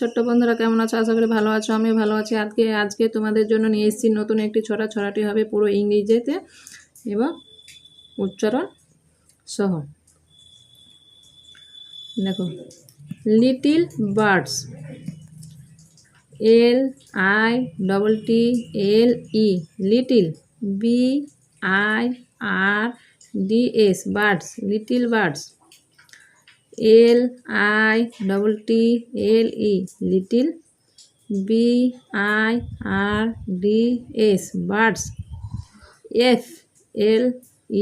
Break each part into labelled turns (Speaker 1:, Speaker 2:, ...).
Speaker 1: ছোট্ট বন্ধুরা কেমন আছো আশা করি ভালো আছো আমি ভালো আছি আজকে আজকে তোমাদের জন্য নিয়ে এসেছি নতুন একটি ছড়া ছড়াটি হবে পুরো ইংরেজিতে এবং উচ্চারণ সহ দেখো little birds L I double T L E little B I R D S birds little birds L I double T L E little B I R D S birds F L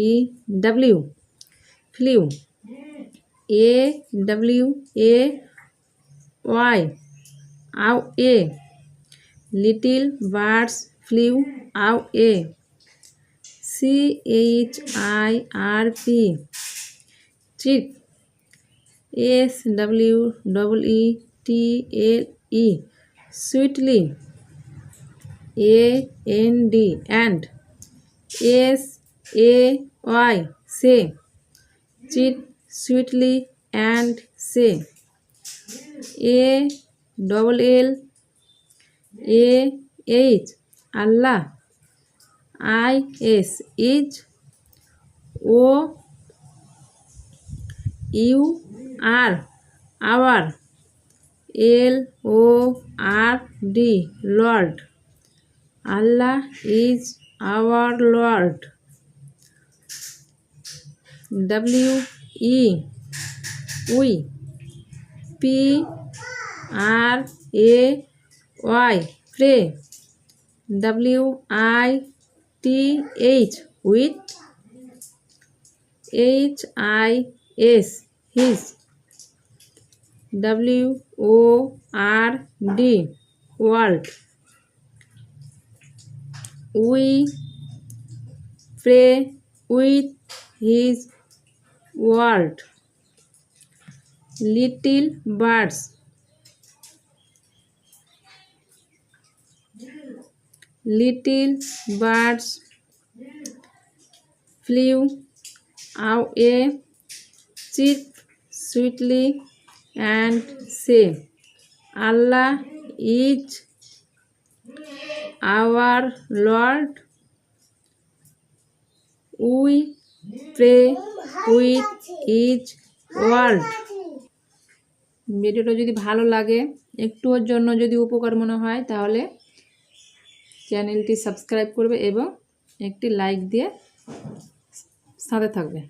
Speaker 1: E W flew A W A Y away little birds flew away C H I R P chick S W double E T L E sweetly A N D and S A Y say cheep sweetly and say A double L A H Allah I S is O U R our L O R D Lord. Allah is our Lord. W E we P R A Y pray. W I T H with H I Yes, his. WORD. World. We pray with his word. Little birds. Little birds flew away speak sweetly and say, Allah is our Lord. We pray with each word. ভিডিওটা যদি ভালো লাগে একটুর জন্য যদি উপকার মনে হয় তাহলে চ্যানেলটি সাবস্ক্রাইব করবে এবং একটি লাইক দিয়ে সাথে থাকবে